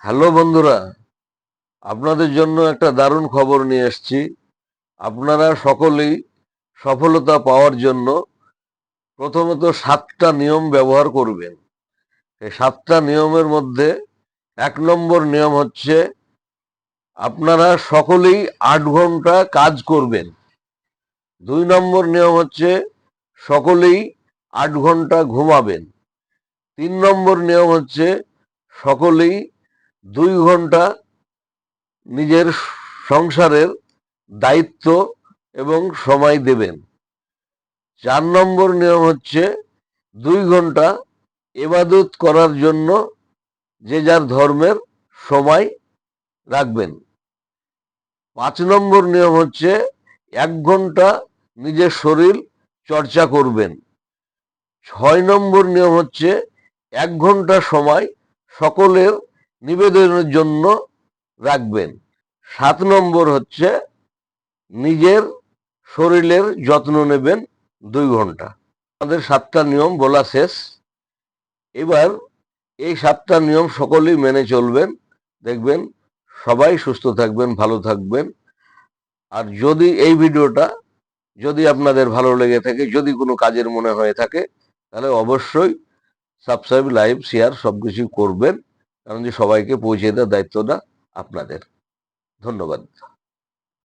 Hello বন্ধুরা, আপনাদের জন্য একটা দারুণ খবর নিয়ে এসেছি। আপনারা সকলেই সফলতা পাওয়ার জন্য প্রথমত সাতটা নিয়ম ব্যবহার করবেন। এই সাতটা নিয়মের মধ্যে এক নম্বর নিয়ম হচ্ছে আপনারা সকলেই আট ঘণ্টা কাজ করবেন। দুই নম্বর নিয়ম হচ্ছে সকলেই আট ঘণ্টা ঘুমাবেন। তিন নম্বর নিয়ম হচ্ছে সকলেই দুই ঘণ্টা নিজের সংসারের দায়িত্ব এবং সময় দেবেন। চার নম্বর নিয়ম হচ্ছে দুই ঘণ্টা এবাদত করার জন্য যে যার ধর্মের সময় রাখবেন। পাঁচ নম্বর নিয়ম হচ্ছে এক ঘণ্টা নিজের শরীর চর্চা করবেন। ছয় নম্বর নিয়ম হচ্ছে এক ঘণ্টা সময় সকলের নিবেদনের জন্য রাখবেন। সাত নম্বর হচ্ছে নিজের শরীরের যত্ন নেবেন দুই ঘণ্টা। আমাদের সাতটা নিয়ম বলা শেষ। এবার এই সাতটা নিয়ম সকলেই মেনে চলবেন। দেখবেন সবাই সুস্থ থাকবেন, ভালো থাকবেন। আর যদি এই ভিডিওটা যদি আপনাদের ভালো লেগে থাকে, যদি কোনো কাজের মনে হয়ে থাকে, তাহলে অবশ্যই সাবস্ক্রাইব লাইভ শেয়ার সব কিছু করবেন। কারণ যে সবাইকে পৌঁছে দেওয়ার দায়িত্বটা আপনাদের। ধন্যবাদ।